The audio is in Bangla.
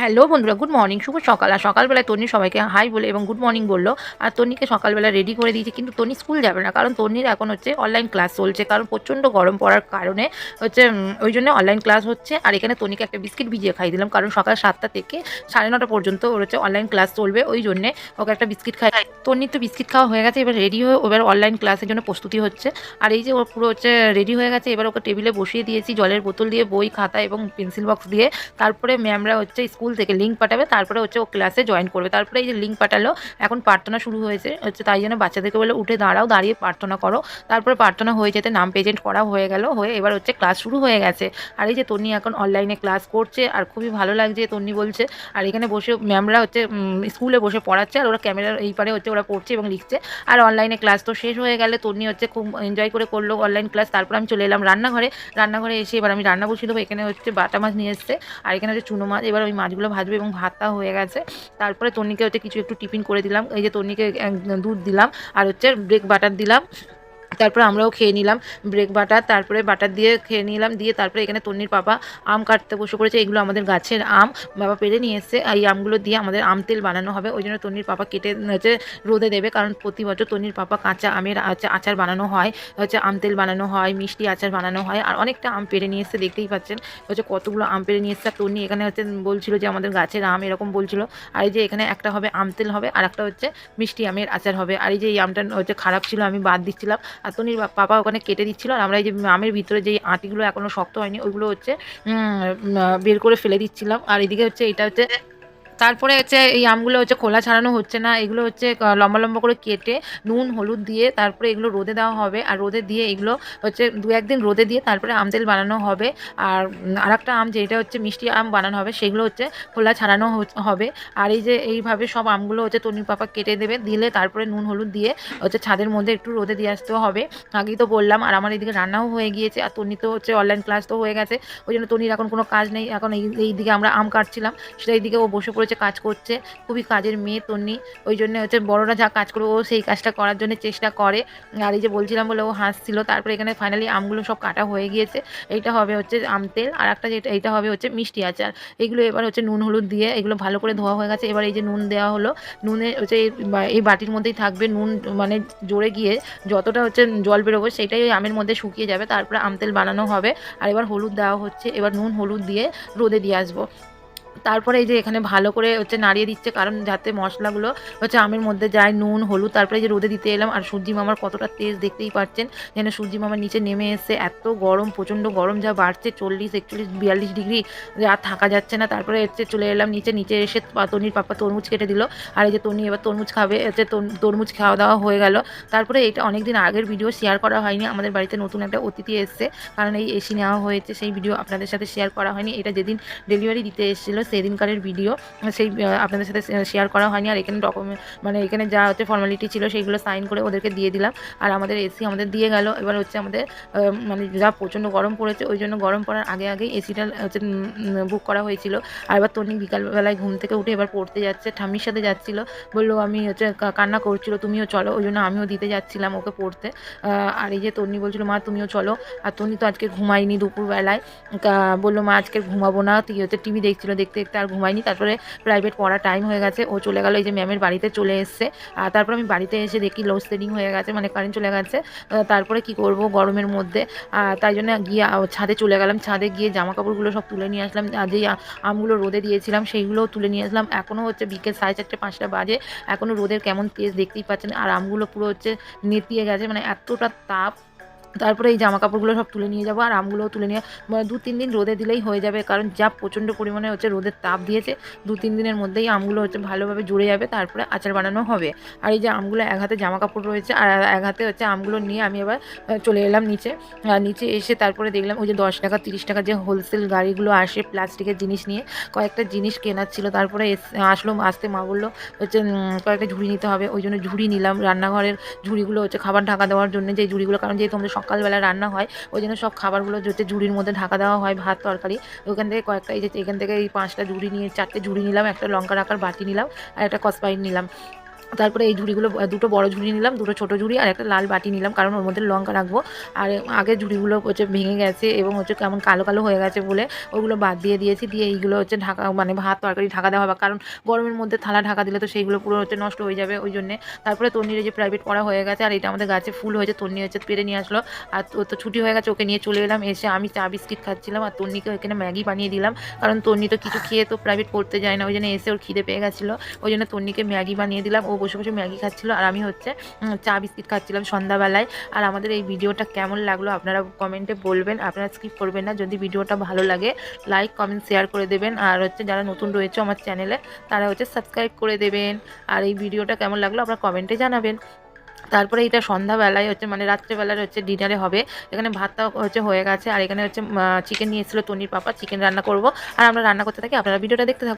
হ্যালো বন্ধুরা গুড মর্নিং শুভ সকাল। আর সকালবেলায় তন্নি সবাইকে হাই বলে এবং গুড মর্নিং বলল। আর তনিকে সকালবেলা রেডি করে দিয়েছে, কিন্তু তনি স্কুল যাবে না, কারণ তনির এখন হচ্ছে অনলাইন ক্লাস চলছে, কারণ প্রচণ্ড গরম পড়ার কারণে হচ্ছে ওই জন্য অনলাইন ক্লাস হচ্ছে। আর এখানে তনিকে একটা বিস্কিট ভিজিয়ে খাই দিলাম, কারণ সকাল সাতটা থেকে সাড়ে নটা পর্যন্ত ওর হচ্ছে অনলাইন ক্লাস চলবে, ওই জন্যে ওকে একটা বিস্কিট খাই। তন্নির তো বিস্কিট খাওয়া হয়ে গেছে, এবার রেডি হয়ে এবার অনলাইন ক্লাসের জন্য প্রস্তুতি হচ্ছে। আর এই যে ও পুরো হচ্ছে রেডি হয়ে গেছে, এবার ওকে টেবিলে বসিয়ে দিয়েছি, জলের বোতল দিয়ে বই, খাতা এবং পেন্সিল বক্স দিয়ে। তারপরে ম্যামরা হচ্ছে স্কুল থেকে লিঙ্ক পাঠাবে, তারপরে হচ্ছে ও ক্লাসে জয়েন করবে। তারপরে এই যে লিঙ্ক পাঠালো, এখন প্রার্থনা শুরু হয়েছে, হচ্ছে তাই জন্য বাচ্চাদেরকে বলে উঠে দাঁড়াও, দাঁড়িয়ে প্রার্থনা করো। তারপরে প্রার্থনা হয়ে যেতে নাম প্রেজেন্ট করা হয়ে গেল, হয়ে এবার হচ্ছে ক্লাস শুরু হয়ে গেছে। আর এই যে তন্নি এখন অনলাইনে ক্লাস করছে, আর খুবই ভালো লাগছে, তন্নি বলছে। আর এখানে বসে ম্যামরা হচ্ছে স্কুলে বসে পড়াচ্ছে, আর ওরা ক্যামেরার এই পারে হচ্ছে ওরা পড়ছে এবং লিখছে। আর অনলাইনে ক্লাস তো শেষ হয়ে গেলে তন্নি হচ্ছে খুব এনজয় করে করল অনলাইন ক্লাস তারপর আমি চলে এলাম রান্নাঘরে। রান্নাঘরে এসে এবার আমি রান্না বসিয়ে দেবো, এখানে হচ্ছে বাটা মাছ নিয়ে এসছে, আর এখানে হচ্ছে চুনো মাছ, এবার ওই মাছগুলো ভাজবো এবং ভাতটা হয়ে গেছে। তারপরে তন্নিকে হচ্ছে কিছু একটু টিফিন করে দিলাম। এই যে তন্নিকে দুধ দিলাম আর হচ্ছে ব্রেক বাটার দিলাম। তারপরে আমরাও খেয়ে নিলাম ব্রেক বাটার, তারপরে বাটার দিয়ে খেয়ে নিলাম, দিয়ে তারপরে এখানে তন্নির পাপা আম কাটতে বসে করেছে এগুলো আমাদের গাছের আম। বাবা পেরে নিয়ে এসছে, এই আমগুলো দিয়ে আমাদের আম তেল বানানো হবে, ওই জন্য তন্নির পাপা কেটে হচ্ছে রোদে দেবে, কারণ প্রতি বছর তন্নির পাপা কাঁচা আমের আচার বানানো হয়, হচ্ছে আম তেল বানানো হয়, মিষ্টি আচার বানানো হয়, আর অনেকটা আম পেরে নিয়ে এসছে, দেখতেই পাচ্ছেন, হচ্ছে কতগুলো আম পেরে নিয়ে এসছে, আর তন্নি এখানে হচ্ছে বলছিল যে আমাদের গাছের আম, এরকম বলছিল, আর এই যে এখানে একটা হবে আম তেল হবে, আর একটা হচ্ছে মিষ্টি আমের আচার হবে, আর এই যে এই আমটা হচ্ছে খারাপ ছিল, আমি বাদ দিচ্ছিলাম আর পাপা ওখানে কেটে দিচ্ছিল আর আমরা এই যে আমের ভিতরে যেই আটিগুলো এখনও শক্ত হয়নি, ওইগুলো হচ্ছে বের করে ফেলে দিচ্ছিলাম। আর এদিকে হচ্ছে, এটা হচ্ছে তারপরে হচ্ছে এই আমগুলো হচ্ছে খোলা ছাড়ানো হচ্ছে না, এগুলো হচ্ছে লম্বা লম্বা করে কেটে নুন, হলুদ দিয়ে তারপরে এগুলো রোদে দেওয়া হবে আর রোদে দিয়ে এগুলো হচ্ছে দু একদিন রোদে দিয়ে তারপরে আম তেল বানানো হবে আর আর একটা আম যেটা হচ্ছে মিষ্টি আম বানানো হবে সেগুলো হচ্ছে খোলা ছাড়ানো হবে আর এই যে এইভাবে সব আমগুলো হচ্ছে তনির পাপা কেটে দেবে, দিলে তারপরে নুন, হলুদ দিয়ে হচ্ছে ছাদের মধ্যে একটু রোদে দিয়ে আসতেও হবে। আগেই তো বললাম আর আমার এদিকে রান্নাও হয়ে গিয়েছে আর তনি তো হচ্ছে অনলাইন ক্লাস তো হয়ে গেছে, ওই জন্য তনির এখন কোনো কাজ নেই, এখন এই দিকে আমরা আম কাটছিলাম সেই দিকে ও বসে পড়েছে কাজ করছে, খুবই কাজের মেয়ে তন্নি। ওই জন্য হচ্ছে বড়রা যা কাজ করে ও সেই কাজটা করার জন্য চেষ্টা করে। আর এই যে বলছিলাম বলে ও হাসছিল, তারপরে এখানে ফাইনালি আমগুলো সব কাটা হয়ে গিয়েছে। এইটা হবে হচ্ছে আম তেল, আর একটা যেটা, এইটা হবে হচ্ছে মিষ্টি আচার। এগুলো এবার হচ্ছে নুন, হলুদ দিয়ে এগুলো ভালো করে ধোয়া হয়ে গেছে। এবার এই যে নুন দেওয়া হলো, নুনে হচ্ছে এই বাটির মধ্যেই থাকবে নুন মানে জোরে গিয়ে যতটা হচ্ছে জল বেরোবে সেটাই ওই আমের মধ্যে শুকিয়ে যাবে। তারপরে আম তেল বানানো হবে। আর এবার হলুদ দেওয়া হচ্ছে। এবার নুন, হলুদ দিয়ে রোদে দিয়ে আসব। তারপরে এই যে এখানে ভালো করে হচ্ছে নাড়িয়ে দিচ্ছে, কারণ যাতে মশলাগুলো হচ্ছে আমের মধ্যে যায়, নুন, হলুদ, তারপরে যে রোদে দিতে এলাম, আর সূর্যি মামার কতটা তেজ দেখতেই পাচ্ছেন, যেন সূর্যি মামার নিচে নেমে এসে এত গরম, প্রচণ্ড গরম যা বাড়ছে, চল্লিশ, একচল্লিশ, বিয়াল্লিশ ডিগ্রি আর থাকা যাচ্ছে না, তারপরে হচ্ছে চলে এলাম নিচে নিচে এসে তনির পাপা তরমুজ কেটে দিল, আর এই যে তনি এবার তরমুজ খাবে, হচ্ছে তর- তরমুজ খাওয়া দাওয়া হয়ে গেল, তারপরে এটা অনেকদিন আগের ভিডিও শেয়ার করা হয়নি, আমাদের বাড়িতে নতুন একটা অতিথি এসছে, কারণ এই এসি নেওয়া হয়েছে, সেই ভিডিও আপনাদের সাথে শেয়ার করা হয়নি, এটা যেদিন ডেলিভারি দিতে এসেছিল সেদিনকারের ভিডিও সেই আপনাদের সাথে শেয়ার করা হয়নি। আর এখানে ডকুমেন্ট মানে এখানে যা হচ্ছে ফর্মালিটি ছিল সেইগুলো সাইন করে ওদেরকে দিয়ে দিলাম। আর আমাদের এসি আমাদের দিয়ে গেল। এবার হচ্ছে আমাদের মানে যা প্রচণ্ড গরম পড়েছে, ওই জন্য গরম পড়ার আগে আগে এসিটা হচ্ছে বুক করা হয়েছিল। আর এবার তনি বিকালবেলায় ঘুম থেকে উঠে এবার পড়তে যাচ্ছে। ঠাম্মির সাথে যাচ্ছিল। বলল, আমি হচ্ছে কান্না করছিল, তুমিও চলো। ওই জন্য আমিও দিতে যাচ্ছিলাম ওকে পড়তে। আর এই যে তন্নি বলছিল, মা, তুমিও চলো। আর তন্নি তো আজকে ঘুমায়নি দুপুরবেলায়। বলল, মা, আজকে ঘুমাবো না। তুই হচ্ছে টিভি দেখছিল, দেখতে দেখতে দেখতে আর ঘুমাইনি তারপরে প্রাইভেট পড়া টাইম হয়ে গেছে, ও চলে গেল, এই যে ম্যামের বাড়িতে চলে এসছে। আর তারপর আমি বাড়িতে এসে দেখি লোডশেডিং হয়ে গেছে মানে কারেন্ট চলে গেছে। তারপরে কি করব গরমের মধ্যে? তাই জন্য গিয়ে ছাদে চলে গেলাম। ছাদে গিয়ে জামা কাপড়গুলো সব তুলে নিয়ে আসলাম। যেই আমগুলো রোদে দিয়েছিলাম সেইগুলোও তুলে নিয়ে আসলাম। এখনও হচ্ছে বিকেল সাড়ে চারটে, পাঁচটা বাজে। এখনও রোদের কেমন তেজ দেখতেই পাচ্ছেন। আর আমগুলো পুরো হচ্ছে নেতিয়ে গেছে মানে এতটা তাপ তারপরে এই জামা কাপড়গুলো সব তুলে নিয়ে যাব, আর আমগুলোও তুলে নিয়ে মানে দু তিন দিন রোদে দিলেই হয়ে যাবে, কারণ যা প্রচণ্ড পরিমাণে হচ্ছে রোদের তাপ দিয়েছে, দু তিন দিনের মধ্যেই আমগুলো হচ্ছে ভালোভাবে জুড়ে যাবে, তারপরে আচার বানানো হবে। আর এই যে আমগুলো এক হাতে জামা কাপড় রয়েছে, আর এক হাতে হচ্ছে আমগুলো নিয়ে আমি এবার চলে এলাম নিচে। নিচে এসে তারপরে দেখলাম ওই যে দশ টাকা, তিরিশ টাকা যে হোলসেল গাড়িগুলো আসে প্লাস্টিকের জিনিস নিয়ে, কয়েকটা জিনিস কেনার ছিল, তারপরে আসলো, আসতে মা বলল হচ্ছে কয়েকটা ঝুড়ি নিতে হবে, ওই জন্য ঝুড়ি নিলাম। রান্নাঘরের ঝুড়িগুলো হচ্ছে খাবার ঢাকা দেওয়ার জন্য যে ঝুড়িগুলো, কারণ যেহেতু আমাদের সকালবেলা রান্না হয়, ওই জন্য সব খাবারগুলো যেতে ঝুড়ির মধ্যে ঢাকা দেওয়া হয়, ভাত, তরকারি। ওইখান থেকে কয়েকটা এই যে এখান থেকে এই পাঁচটা ঝুড়ি নিয়ে, চারটে ঝুড়ি নিলাম, একটা লঙ্কা রাখার বাটি নিলাম, আর একটা কসপাইট নিলাম। তারপরে এই ঝুড়িগুলো দুটো বড় ঝুড়ি নিলাম, দুটো ছোটো ঝুড়ি আর একটা লাল বাটি নিলাম, কারণ ওর মধ্যে লঙ্কা রাখব। আর আগে ঝুড়িগুলো হচ্ছে ভেঙে গেছে এবং হচ্ছে কেমন কালো কালো হয়ে গেছে বলে ওগুলো বাদ দিয়ে দিয়েছি, দিয়ে এইগুলো হচ্ছে ঢাকা মানে ভাত তরকারি ঢাকা দেওয়া হবে, কারণ গরমের মধ্যে থালা ঢাকা দিলে তো সেইগুলো পুরো হচ্ছে নষ্ট হয়ে যাবে ওই জন্যে। তারপরে তন্নির যে প্রাইভেট পড়া হয়ে গেছে, আর এটা আমাদের গাছে ফুল হয়েছে, তন্নি হচ্ছে পেরে নিয়ে আসলো। আর ও তো ছুটি হয়ে গেছে, ওকে নিয়ে চলে এলাম, এসে আমি চা বিস্কিট খাচ্ছিলাম আর তন্নিকে এখানে ম্যাগি বানিয়ে দিলাম, কারণ তন্নি তো কিছু খেয়ে তো প্রাইভেট পড়তে যায় না, ওই জন্য এসে ওর খিদে পেয়ে গেছিল। ওই জন্য তন্নিকে ম্যাগি বানিয়ে দিলাম, ও বসে বসে ম্যাগি খাচ্ছিলো আর আমি হচ্ছে চা বিস্কিট খাচ্ছিলাম সন্ধ্যাবেলায়। আর আমাদের এই ভিডিওটা কেমন লাগল আপনারা কমেন্টে বলবেন, আপনারা স্কিপ করবেন না। যদি ভিডিওটা ভালো লাগে লাইক কমেন্ট শেয়ার করে দেবেন। আর হচ্ছে যারা নতুন রয়েছে আমার চ্যানেলে তারা হচ্ছে সাবস্ক্রাইব করে দেবেন। আর এই ভিডিওটা কেমন লাগল আপনারা কমেন্টে জানাবেন। তারপরে এটা সন্ধ্যাবেলায় হচ্ছে মানে রাত্রেবেলার হচ্ছে ডিনারে হবে। এখানে ভাতটা হচ্ছে হয়ে গেছে। আর এখানে হচ্ছে চিকেন নিয়ে এসেছিল তনির পাপা। চিকেন রান্না করব। আর আমরা রান্না করতে থাকি, আপনারা ভিডিওটা দেখতে থাকুন।